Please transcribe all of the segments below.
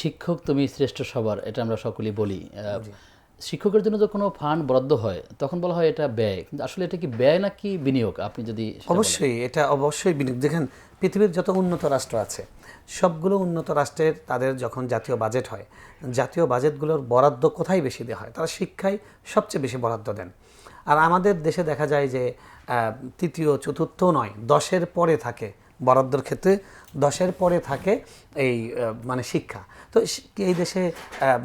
শিক্ষক তুমি শ্রেষ্ঠ সবার এটা আমরা সকলেই বলি। শিক্ষকের জন্য যখন কোনো ফান্ড বরাদ্দ হয় তখন বলা হয় এটা ব্যয়। কিন্তু আসলে এটা কি ব্যয় নাকি বিনিয়োগ? আপনি যদি অবশ্যই এটা অবশ্যই বিনিয়োগ। দেখেন পৃথিবীর যত উন্নত রাষ্ট্র আছে সবগুলো উন্নত রাষ্ট্রের তাদের যখন জাতীয় বাজেট হয় জাতীয় বাজেটগুলোর বরাদ্দ কোথায় বেশি দেওয়া হয়? তারা শিক্ষায় সবচেয়ে বেশি বরাদ্দ দেন। আর আমাদের দেশে দেখা যায় যে তৃতীয় চতুর্থ নয় দশের পরে থাকে। বরাদ্দর ক্ষেত্রে দশের পরে থাকে এই মানে শিক্ষা। তো এই দেশে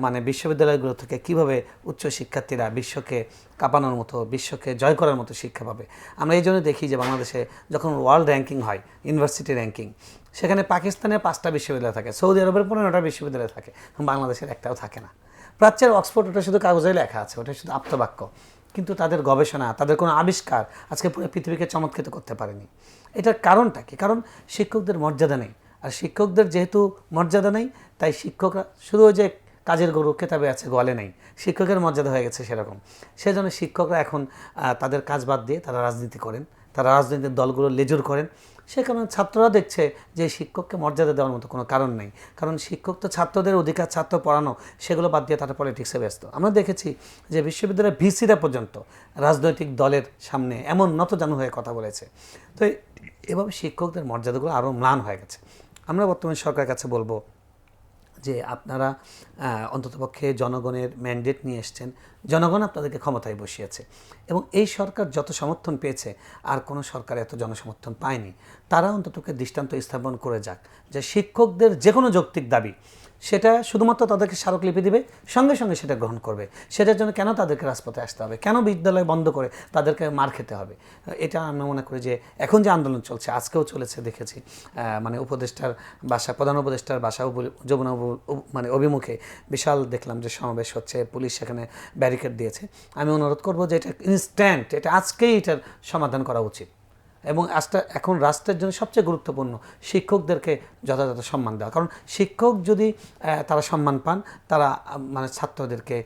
মানে বিশ্ববিদ্যালয়গুলো থেকে কীভাবে উচ্চ শিক্ষার্থীরা বিশ্বকে কাঁপানোর মতো, বিশ্বকে জয় করার মতো শিক্ষা পাবে? আমরা এই জন্য দেখি যে বাংলাদেশে যখন ওয়ার্ল্ড র্যাঙ্কিং হয়, ইউনিভার্সিটি র্যাঙ্কিং, সেখানে পাকিস্তানের পাঁচটা বিশ্ববিদ্যালয় থাকে, সৌদি আরবের পনেরোটা বিশ্ববিদ্যালয় থাকে বাংলাদেশের একটাও থাকে না। প্রাচ্যের অক্সফোর্ড, ওটা শুধু কাগজে লেখা আছে, ওটা শুধু আপ্তবাক্য কিন্তু তাদের গবেষণা, তাদের কোনো আবিষ্কার আজকে পুরো পৃথিবীকে চমৎকৃত করতে পারেনি। এটার কারণটা কি? কারণ শিক্ষকদের মর্যাদা নেই। আর শিক্ষকদের যেহেতু মর্যাদা নেই, তাই শিক্ষকরা শুধু যে কাজের গরু কেতাবে আছে গলে নেই। শিক্ষকের মর্যাদা হয়ে গেছে সেরকম। সেজন্য শিক্ষকরা এখন তাদের কাজ বাদ দিয়ে তারা রাজনীতি করেন। তারা রাজনৈতিক দলগুলো লেজুর করেন। সে কারণে ছাত্ররা দেখছে যে শিক্ষককে মর্যাদা দেওয়ার মতো কোনো কারণ নেই। কারণ শিক্ষক তো ছাত্রদের অধিকার, ছাত্র পড়ানো, সেগুলো বাদ দিয়ে তারা পলিটিক্সে ব্যস্ত। আমরা দেখেছি যে বিশ্ববিদ্যালয়ের ভিসিরা পর্যন্ত রাজনৈতিক দলের সামনে এমন নতজানু হয়ে কথা বলেছে। তো এভাবে শিক্ষকদের মর্যাদাগুলো আরও ম্লান হয়ে গেছে। আমরা বর্তমানে সরকারের কাছে বলব যে আপনারা অন্ততপক্ষে জনগণের ম্যান্ডেট নিয়ে এসছেন। জনগণ আপনাদেরকে ক্ষমতায় বসিয়েছে। এবং এই সরকার যত সমর্থন পেয়েছে, আর কোনো সরকার এত জনসমর্থন পায়নি, তারা অন্ততকে দৃষ্টান্ত স্থাপন করে যাক যে শিক্ষকদের যে কোনো যৌক্তিক দাবি সেটা শুধুমাত্র তাদেরকে স্মারকলিপি দিবে, সঙ্গে সঙ্গে সেটা গ্রহণ করবে। সেটার জন্য কেন তাদেরকে রাজপথে আসতে হবে? কেন বিদ্যালয় বন্ধ করে তাদেরকে মার খেতে হবে? এটা আমি মনে করি যে এখন যে আন্দোলন চলছে, আজকেও চলেছে, দেখেছি। মানে উপদেষ্টার বাসা, প্রধান উপদেষ্টার বাসা যমুনা মানে অভিমুখে বিশাল দেখলাম যে সমাবেশ হচ্ছে, পুলিশ সেখানে ব্যারিকেড দিয়েছে। আমি অনুরোধ করব যে এটা ইনস্ট্যান্ট এটা আজকেই এটার সমাধান করা উচিত। এবং আজটা, এখন রাষ্ট্রের জন্য সবচেয়ে গুরুত্বপূর্ণ শিক্ষকদেরকে যথাযথ সম্মান দেওয়া। কারণ শিক্ষক যদি তারা সম্মান পান, তারা মানে ছাত্রদেরকে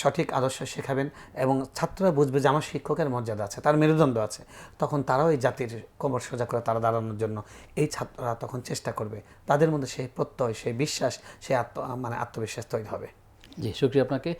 সঠিক আদর্শ শেখাবেন এবং ছাত্ররা বুঝবে যে আমার শিক্ষকের মর্যাদা আছে, তার মেরুদণ্ড আছে, তখন তারাও এই জাতির কোমর সোজা করে তারা দাঁড়ানোর জন্য এই ছাত্ররা তখন চেষ্টা করবে। তাদের মধ্যে সেই প্রত্যয়, সেই বিশ্বাস, সেই আত্ম মানে আত্মবিশ্বাস তৈরি হবে। জি শুক্রিয়া আপনাকে